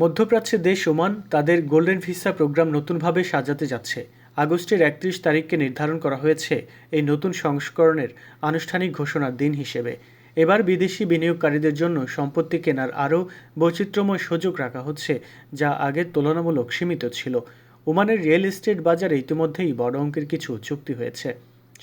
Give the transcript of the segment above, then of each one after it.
মধ্যপ্রাচ্যের দেশ ওমান তাদের গোল্ডেন ভিসা প্রোগ্রাম নতুনভাবে সাজাতে যাচ্ছে। আগস্টের একত্রিশ তারিখকে নির্ধারণ করা হয়েছে এই নতুন সংস্করণের আনুষ্ঠানিক ঘোষণার দিন হিসেবে। এবার বিদেশি বিনিয়োগকারীদের জন্য সম্পত্তি কেনার আরও বৈচিত্র্যময় সুযোগ রাখা হচ্ছে, যা আগের তুলনামূলক সীমিত ছিল। ওমানের রিয়েল এস্টেট বাজারে ইতিমধ্যেই বড় অঙ্কের কিছু চুক্তি হয়েছে।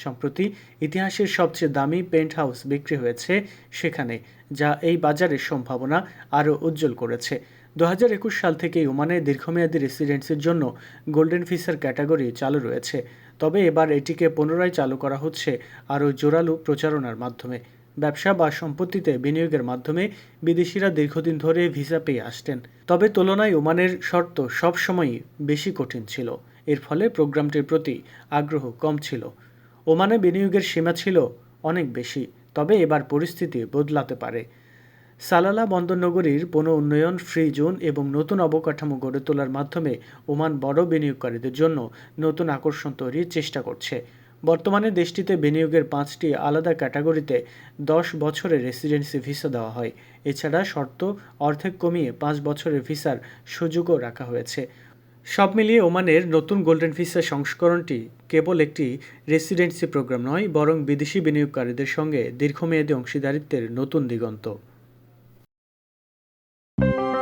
সম্প্রতি ইতিহাসের সবচেয়ে দামি পেন্ট হাউস বিক্রি হয়েছে সেখানে, যা এই বাজারের সম্ভাবনা আরও উজ্জ্বল করেছে। দু হাজার একুশ সাল থেকেই ওমানে দীর্ঘমেয়াদী রেসিডেন্সির জন্য গোল্ডেন ফিসার ক্যাটাগরি চালু রয়েছে। তবে এবার এটিকে পুনরায় চালু করা হচ্ছে আরও জোরালো প্রচারণার মাধ্যমে। ব্যবসা বা সম্পত্তিতে বিনিয়োগের মাধ্যমে বিদেশিরা দীর্ঘদিন ধরে ভিসা পেয়ে আসতেন। তবে তুলনায় ওমানের শর্ত সবসময়ই বেশি কঠিন ছিল। এর ফলে প্রোগ্রামটির প্রতি আগ্রহ কম ছিল। ওমানে বিনিয়োগের সীমা ছিল অনেক বেশি। তবে এবার পরিস্থিতি বদলাতে পারে। সালালা বন্দরনগরীর বন উন্নয়ন, ফ্রি জোন এবং নতুন অবকাঠামো গড়ে তোলার মাধ্যমে ওমান বড় বিনিয়োগকারীদের জন্য নতুন আকর্ষণ তৈরির চেষ্টা করছে। বর্তমানে দেশটিতে বিনিয়োগের পাঁচটি আলাদা ক্যাটাগরিতে দশ বছরের রেসিডেন্সি ভিসা দেওয়া হয়। এছাড়া শর্ত, অর্ধেক কমিয়ে পাঁচ বছরের ভিসার সুযোগও রাখা হয়েছে। সব মিলিয়ে ওমানের নতুন গোল্ডেন ভিসা সংস্করণটি কেবল একটি রেসিডেন্সি প্রোগ্রাম নয়, বরং বিদেশি বিনিয়োগকারীদের সঙ্গে দীর্ঘমেয়াদী অংশীদারিত্বের নতুন দিগন্ত। Thank you.